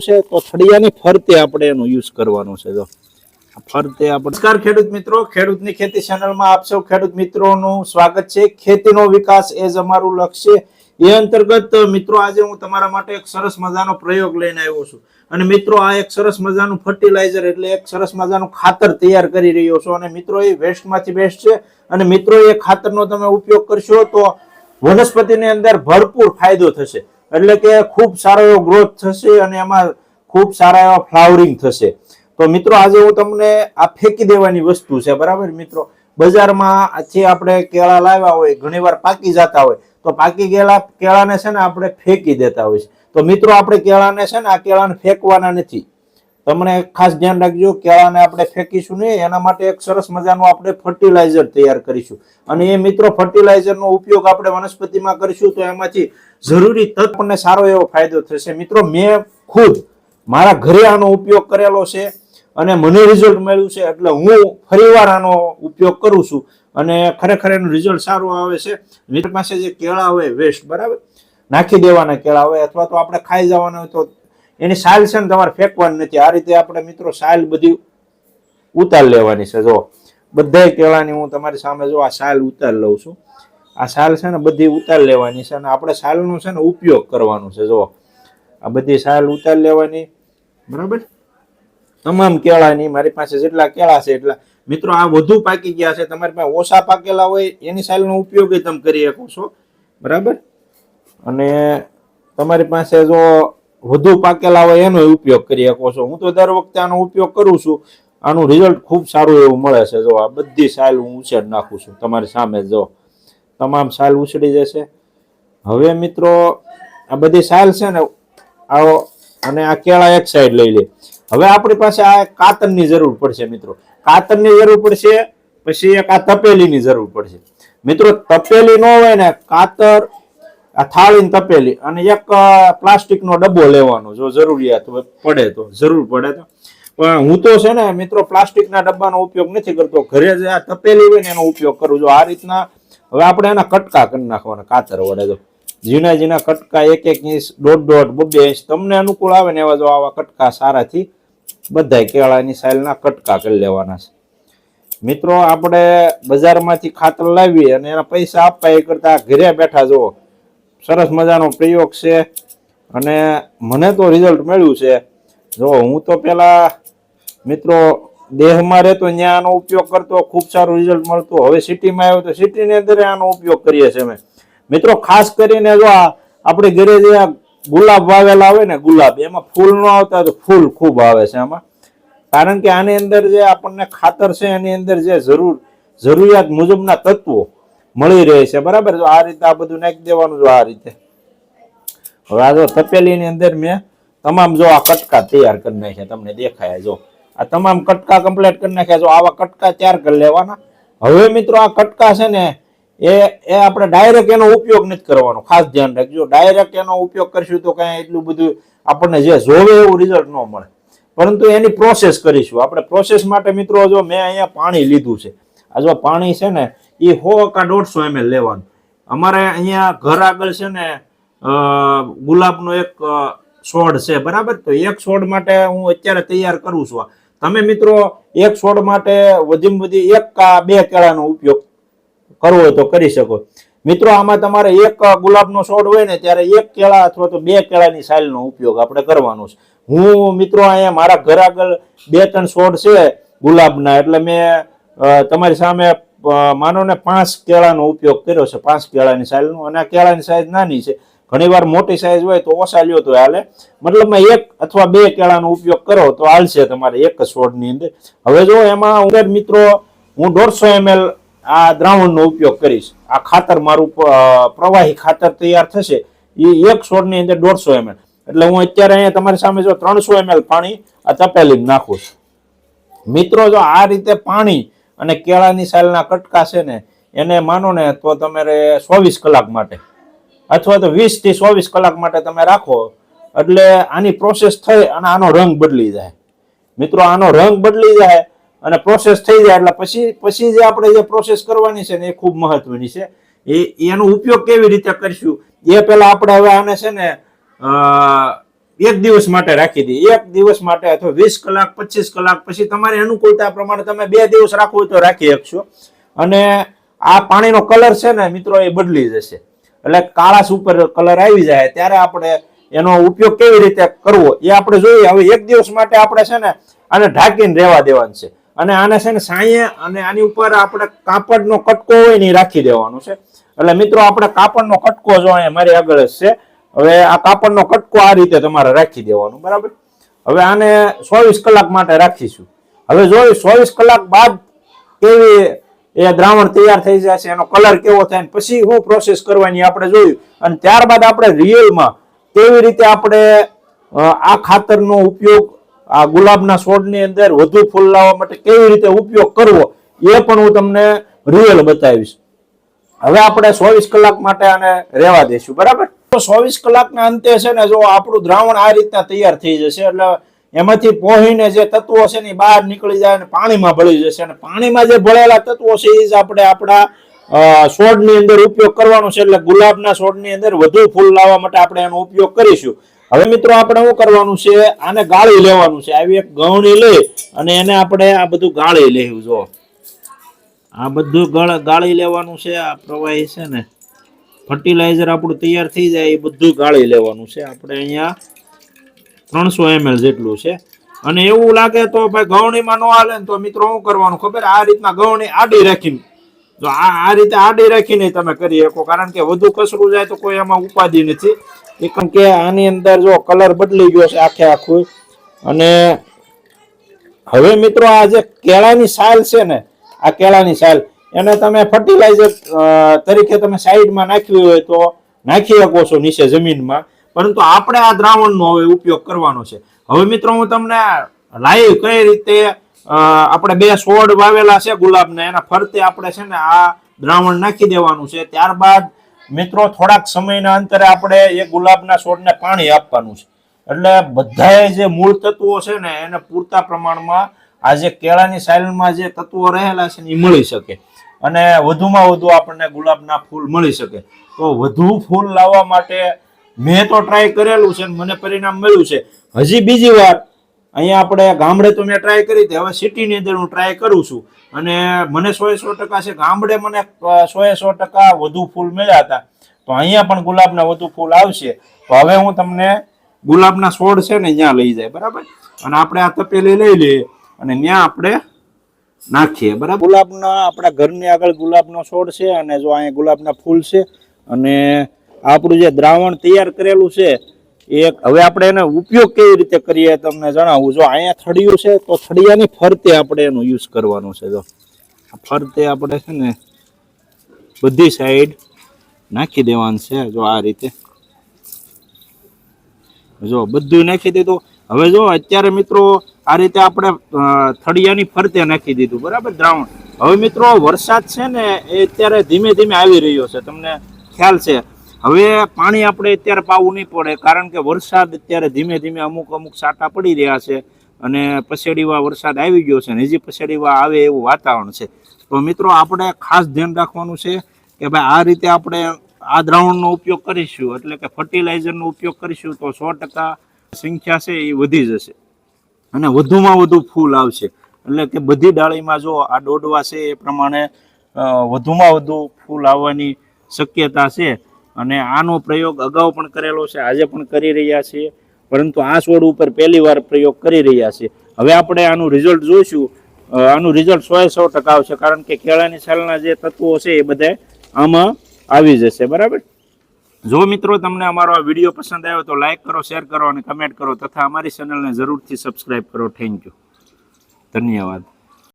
છે, તો થડિયાની ફરતે આપણે એનો યુઝ કરવાનો છે. જો ફરતે આપણે નમસ્કાર ખેડૂત મિત્રો, ખેડૂતની ખેતી ચેનલમાં આપ સૌ ખેડૂત મિત્રોનું સ્વાગત છે. ખેતીનો વિકાસ એ જ અમારું લક્ષ્ય એ અંતર્ગત, મિત્રો, આજે હું તમારા માટે એક સરસ મજાનો પ્રયોગ લઈને આવ્યો છું. અને મિત્રો, આ એક સરસ મજાનું ફર્ટિલાઇઝર એટલે એક સરસ મજાનું ખાતર તૈયાર કરી રહ્યો છું. અને મિત્રો, એ વેસ્ટમાંથી બેસ્ટ છે. અને મિત્રો, એ ખાતરનો તમે ઉપયોગ કરશો તો વનસ્પતિની અંદર ભરપૂર ફાયદો થશે. એટલે કે ખૂબ સારો એવો ગ્રોથ થશે અને એમાં ખૂબ સારા એવા ફ્લાવરિંગ થશે. તો મિત્રો, આજે હું તમને આ ફેંકી દેવાની વસ્તુ છે, બરાબર મિત્રો? બજારમાં જે આપણે કેળા લાવ્યા હોય, ઘણીવાર પાકી જતા હોય, તો પાકી ગયેલા કેળાને છે ને આપણે ફેંકી દેતા હોય છે. તો મિત્રો, આપણે કેળાને છે ને આ કેળાને ફેંકવાના નથી. તમને ખાસ ધ્યાન રાખજો, કેળાને આપણે ફેંકીશું નહીં, એના માટે એક સરસ મજાનું આપણે ફર્ટિલાઇઝર તૈયાર કરીશું. અને એ મિત્રો ફર્ટિલાઇઝરનો ઉપયોગ આપણે વનસ્પતિમાં કરીશું તો એમાંથી જરૂરી તત્વને સારો એવો ફાયદો થશે. મિત્રો, મેં ખુદ મારા ઘરે આનો ઉપયોગ કરેલો છે અને મને રિઝલ્ટ મળ્યું છે એટલે હું ફરીવાર આનો ઉપયોગ કરું છું અને ખરેખર એનું રિઝલ્ટ સારું આવે છે. મિત્ર પાસે જે કેળા હોય વેસ્ટ બરાબર? નાખી દેવાના કેળા હોય અથવા તો આપણે ખાઈ જવાના હોય તો એની સાલ છે ને તમારે ફેંકવાની નથી. આ રીતે આપણે મિત્રો સાલ બધી ઉતાર લેવાની છે. જો, બધાય કેળાની હું તમારી સામે જો આ સાલ ઉતાર લઉં છું. આ સાલ છે ને બધી ઉતાર લેવાની છે અને આપણે સાલનો છે ને ઉપયોગ કરવાનો છે. જો, આ બધી સાલ ઉતાર લેવાની. બરાબર? તમામ કેળાની, મારી પાસે જેટલા કેળા છે એટલા. મિત્રો, આ વધુ પાકી ગયા છે. તમારી પાસે ઓછા પાકેલા હોય, એની સાલનો ઉપયોગ તમે કરી શકો છો. બરાબર? અને તમારી પાસે જો વધુ પાકેલા હોય એનો ઉપયોગ કરી શકો છો. હું તો દર વખતે આનો ઉપયોગ કરું છું. આનું રિઝલ્ટ ખૂબ સારું એવું મળે છે. જો આ બધી સાયલ હું ઉછેર નાખું છું. તમારી સામે જો તમામ સાઇલ ઉછળી જશે. હવે મિત્રો, આ બધી સાઇલ છે ને, આવો અને આ કેળા એક સાઈડ લઈ લે. હવે આપણી પાસે આ કાતરની જરૂર પડશે મિત્રો. કાતરની જરૂર પડશે, પછી એક આ તપેલીની જરૂર પડશે. મિત્રો, તપેલી ન હોય ને, કાતર આ થાળીને તપેલી. અને એક પ્લાસ્ટિકનો ડબ્બો લેવાનો જો જરૂરિયાત પડે તો, જરૂર પડે તો. પણ હું તો છે ને, મિત્રો, પ્લાસ્ટિકના ડબ્બાનો ઉપયોગ નથી કરતો. ઘરે જે આ તપેલી હોય ને, એનો ઉપયોગ કરું છું. આ રીતના હવે આપણે એના કટકા કરી નાખવાના કાતર વડે તો. ઝીણા ઝીણા કટકા, એક એક ઇંચ, દોઢ દોઢ બબે ઇંચ. તમને અનુકૂળ આવે ને એવા જો આવા કટકા સારાથી, બધાય કેળાની સાઇલના કટકા કરી લેવાના છે. મિત્રો, આપણે બજારમાંથી ખાતર લાવીએ અને એના પૈસા આપવા એ કરતા ઘરે બેઠા જુઓ. સરસ મજાનો પ્રયોગ છે. અને મને તો રિઝલ્ટ મળ્યું છે. જો હું તો પેલા મિત્રો દેહમાં રહેતો ત્યાં આનો ઉપયોગ કરતો, ખૂબ સારું રિઝલ્ટ મળતું. હવે સિટીમાં આવ્યો તો સિટીની અંદર આનો ઉપયોગ કરીએ છીએ અમે. મિત્રો, ખાસ કરીને જો આ આપણે ઘરે જે ગુલાબ વાવેલા આવે ને ગુલાબ, એમાં ફૂલ ન આવતા તો ફૂલ ખૂબ આવે છે આમાં. કારણ કે આની અંદર જે આપણને ખાતર છે, એની અંદર જે જરૂર, જરૂરિયાત મુજબના તત્વો મળી રહે છે. બરાબર? જો આ રીતે આ બધું નાખી દેવાનું જો આ રીતે. હવે આ જો તપેલીની અંદર મેં તમામ જો આ કટકા તૈયાર કરી નાખ્યા. તમને દેખાય જો. આ તમામ કટકા કમ્પ્લીટ કરી નાખ્યા. જો આવા કટકા તૈયાર કરી લેવાના. હવે મિત્રો આ કટકા છે ને, એ એ આપણે ડાયરેક્ટ એનો ઉપયોગ નથી કરવાનો. ખાસ ધ્યાન રાખજો. ડાયરેક્ટ એનો ઉપયોગ કરશું તો કાંઈ એટલું બધું આપણને જે જોવે એવું રિઝલ્ટ ન મળે. પરંતુ એની પ્રોસેસ કરીશું. આપણે પ્રોસેસ માટે મિત્રો જો મેં અહીંયા પાણી લીધું છે. આ જો પાણી છે ને એ સો કા દોઢસો એમએલ લેવાનું. અમારે અહીંયા ઘર આગળ છે ને ગુલાબનો એક છોડ છે, બરાબર? તો એક છોડ માટે હું અત્યારે તૈયાર કરું છું. તમે મિત્રો એક છોડ માટે વધીમાં વધી એક કા બે કેળાનો ઉપયોગ કરવો હોય તો કરી શકો. મિત્રો, આમાં તમારે એક ગુલાબનો છોડ હોય ને, ત્યારે એક કેળા અથવા તો બે કેળાની સાઇલનો ઉપયોગ આપણે કરવાનો છે. હું, મિત્રો, અહીંયા મારા ઘર આગળ બે, ત્રણ છોડ છે ગુલાબના, એટલે મેં તમારી સામે માનો ને પાંચ કેળાનો ઉપયોગ કર્યો છે, પાંચ કેળાની સાઇઝનો અને આ કેળાની સાઇઝ નાની છે. ઘણીવાર મોટી સાઇઝ હોય તો ઓછા લ્યો તો હાલે. મતલબમાં એક અથવા બે કેળાનો ઉપયોગ કરો તો હાલશે તમારે એક છોડની અંદર. હવે જો એમાં હું મિત્રો, હું દોઢસો એમએલ આ દ્રાવણનો ઉપયોગ કરીશ. આ ખાતર મારું પ્રવાહી ખાતર તૈયાર થશે. એ એક છોડની અંદર દોઢસો એમએલ એટલે હું અત્યારે અહીંયા તમારી સામે જો ત્રણસો એમએલ પાણી આ તપેલી નાખું છું. મિત્રો, જો આ રીતે પાણી અને કેળાની સાલના કટકા છે ને, એને માનો ને તો તમારે ચોવીસ કલાક માટે. અથવા તો વીસથી ચોવીસ કલાક માટે તમે રાખો, એટલે આની પ્રોસેસ થઈ અને આનો રંગ બદલી જાય. મિત્રો, આનો રંગ બદલી જાય અને પ્રોસેસ થઈ જાય, એટલે પછી પછી જે આપણે જે પ્રોસેસ કરવાની છે ને એ ખૂબ મહત્વની છે. એ, એનો ઉપયોગ કેવી રીતે કરશું? એ પહેલા આપણે હવે આને છે ને એક દિવસ માટે રાખી દઈએ એક દિવસ માટે અથવા વીસ કલાક, પચીસ કલાક પછી તમારી અનુકૂળતા પ્રમાણે તમે બે દિવસ રાખવું તો રાખી શકશો. અને આ પાણીનો કલર છે ને મિત્રો એ બદલી જશે. એટલે કાળાશ ઉપર કલર આવી જાય ત્યારે આપણે એનો ઉપયોગ કેવી રીતે કરવો એ આપણે જોઈએ. હવે એક દિવસ માટે આપણે છે ને આને ઢાંકીને રહેવા દેવાનું છે. અને આને છે ને સાંયે અને આની ઉપર આપણે કાપડનો કટકો હોય ને રાખી દેવાનો છે. એટલે મિત્રો આપણે કાપડનો કટકો જો અહીંયા મારી આગળ જ છે. હવે આ કાપડનો કટકો આ રીતે તમારે રાખી દેવાનો, બરાબર? હવે આને ચોવીસ કલાક માટે રાખીશું. હવે જોયું ચોવીસ કલાક બાદ કેવી એ દ્રાવણ તૈયાર થઈ જશે, એનો કલર કેવો થાય પછી શું પ્રોસેસ કરવાની આપણે જોયું. અને ત્યારબાદ આપણે રિયલમાં કેવી રીતે આપણે આ ખાતરનો ઉપયોગ, આ ગુલાબના છોડની અંદર વધુ ફૂલ લાવવા માટે કેવી રીતે ઉપયોગ કરવો, એ પણ હું તમને રિયલ બતાવીશ. હવે આપણે ચોવીસ કલાક માટે આને રહેવા દઈશું બરાબર? ચોવીસ કલાકના અંતે છે ને જો આપણું દ્રાવણ આ રીતના તૈયાર થઈ જશે, એટલે એમાંથી પોહીને જે તત્વો છે ને બહાર નીકળી જાય અને પાણીમાં ભળી જશે. અને પાણીમાં જે ભળેલા તત્વો છે એ જ આપણે આપણા છોડની અંદર ઉપયોગ કરવાનો છે. એટલે ગુલાબના છોડની અંદર વધુ ફૂલ લાવવા માટે આપણે એનો ઉપયોગ કરીશું. હવે મિત્રો આપણે શું કરવાનું છે? આને ગાળી લેવાનું છે. આવી એક ગવણી લઈ અને એને આપણે આ બધું ગાળી લેવું. જો આ બધું ગાળી લેવાનું છે. આ પ્રવાહી છે ને ફર્ટિલાઇઝર આપણું તૈયાર થઈ જાય એ બધું ગાળી લેવાનું છે. આપણે અહીંયા ત્રણસો એમએલ જેટલું છે. અને એવું લાગે તો ભાઈ ગવણીમાં ન હાલે ને તો મિત્રો શું કરવાનું ખબર? આ રીતના ગવણી આડી રાખીને તો આ આ રીતે આડી રાખીને તમે કરી શકો. કારણ કે વધુ કસરું જાય તો કોઈ એમાં ઉપાધિ નથી. એકમ કે આની અંદર જો કલર બદલી ગયો છે આખે આખું. અને હવે મિત્રો આ જે કેળાની સાલ છે ને, આ કેળાની સાલ એને તમે ફર્ટિલાઇઝર તરીકે તમે સાઈડમાં નાખ્યું હોય તો નાખી શકો છો નીચે જમીનમાં. પરંતુ આપણે આ દ્રાવણનો હવે ઉપયોગ કરવાનો છે. હવે મિત્રો હું તમને લાઈવ કઈ રીતે આપણે બે છોડ વાવેલા છે ગુલાબના, એના ફરતે આપણે છે ને આ દ્રાવણ નાખી દેવાનું છે. ત્યારબાદ મિત્રો થોડાક સમયના અંતરે આપણે એ ગુલાબના છોડને પાણી આપવાનું છે. એટલે બધાએ જે મૂળ તત્વો છે ને એને પૂરતા પ્રમાણમાં આ જે કેળાની સાયલમાં જે તત્વો રહેલા છે ને એ મળી શકે. અને વધુમાં વધુ આપણને ગુલાબના ફૂલ મળી શકે. તો વધુ ફૂલ લાવવા માટે મેં તો ટ્રાય કરેલું છે મને પરિણામ મળ્યું છે. હજી બીજી વાર અહીંયા આપણે ગામડે તો મેં ટ્રાય કરી હતી, હવે સિટીની અંદર હું ટ્રાય કરું છું. અને મને સો એ સો ટકા છે, ગામડે મને સો એ સો ટકા વધુ ફૂલ મળ્યા હતા. તો અહીંયા પણ ગુલાબના વધુ ફૂલ આવશે. તો હવે હું તમને ગુલાબના છોડ છે ને, ત્યાં લઈ જાય, બરાબર? અને આપણે આ તપેલી લઈ લઈએ અને ત્યાં આપણે નાખીએ બરાબર? ગુલાબના, આપણા ઘરની આગળ ગુલાબનો છોડ છે અને જો અહીંયા ગુલાબના ફૂલ છે અને આપણું જે દ્રાવણ તૈયાર કરેલું છે, એ હવે આપણે એનો ઉપયોગ કેવી રીતે કરીએ તમને જણાવું. જો અહીંયા થળિયું છે, તો થળિયાની ફરતે આપણે એનો યુઝ કરવાનો છે. જો ફરતે આપણે છે ને બધી સાઈડ નાખી દેવાનું છે. જો આ રીતે. જો બધું નાખી દીધું. હવે જો અત્યારે મિત્રો આ રીતે આપણે થળિયાની ફરતે નાખી દીધું, બરાબર? દ્રાવણ. હવે મિત્રો, વરસાદ છે ને, એ અત્યારે ધીમે ધીમે આવી રહ્યો છે, તમને ખ્યાલ છે. હવે પાણી આપણે અત્યારે પાવું નહીં પડે, કારણ કે વરસાદ અત્યારે ધીમે ધીમે અમુક અમુક સાટા પડી રહ્યા છે અને પછેડીવા વરસાદ આવી ગયો છે ને હજી પછેડીવા આવે એવું વાતાવરણ છે. તો મિત્રો, આપણે ખાસ ધ્યાન રાખવાનું છે કે ભાઈ, આ રીતે આપણે આ દ્રાવણનો ઉપયોગ કરીશું, એટલે કે ફર્ટિલાઇઝરનો ઉપયોગ કરીશું, તો સો ટકા સંખ્યા છે એ વધી જશે. અને વધુમાં વધુ ફૂલ આવશે. એટલે કે બધી ડાળીમાં જો આ દોડવા છે એ પ્રમાણે વધુમાં વધુ ફૂલ આવવાની શક્યતા છે. અને આનો પ્રયોગ અગાઉ પણ કરેલો છે, આજે પણ કરી રહ્યા છીએ પરંતુ આ છોડ ઉપર પહેલી વાર પ્રયોગ કરી રહ્યા છીએ હવે આપણે આનું રિઝલ્ટ જોઈશું. આનું રિઝલ્ટ સો સો ટકા આવશે. કારણ કે કેળાની સાલના જે તત્વો છે એ બધા આમાં આવી જશે. બરાબર? જો મિત્રો તમને અમારો આ વીડિયો પસંદ આવ્યો તો લાઇક કરો શેર કરો અને કમેન્ટ કરો તથા અમારી ચેનલને જરૂરથી સબસ્ક્રાઇબ કરો. થેન્ક યુ ધન્યવાદ.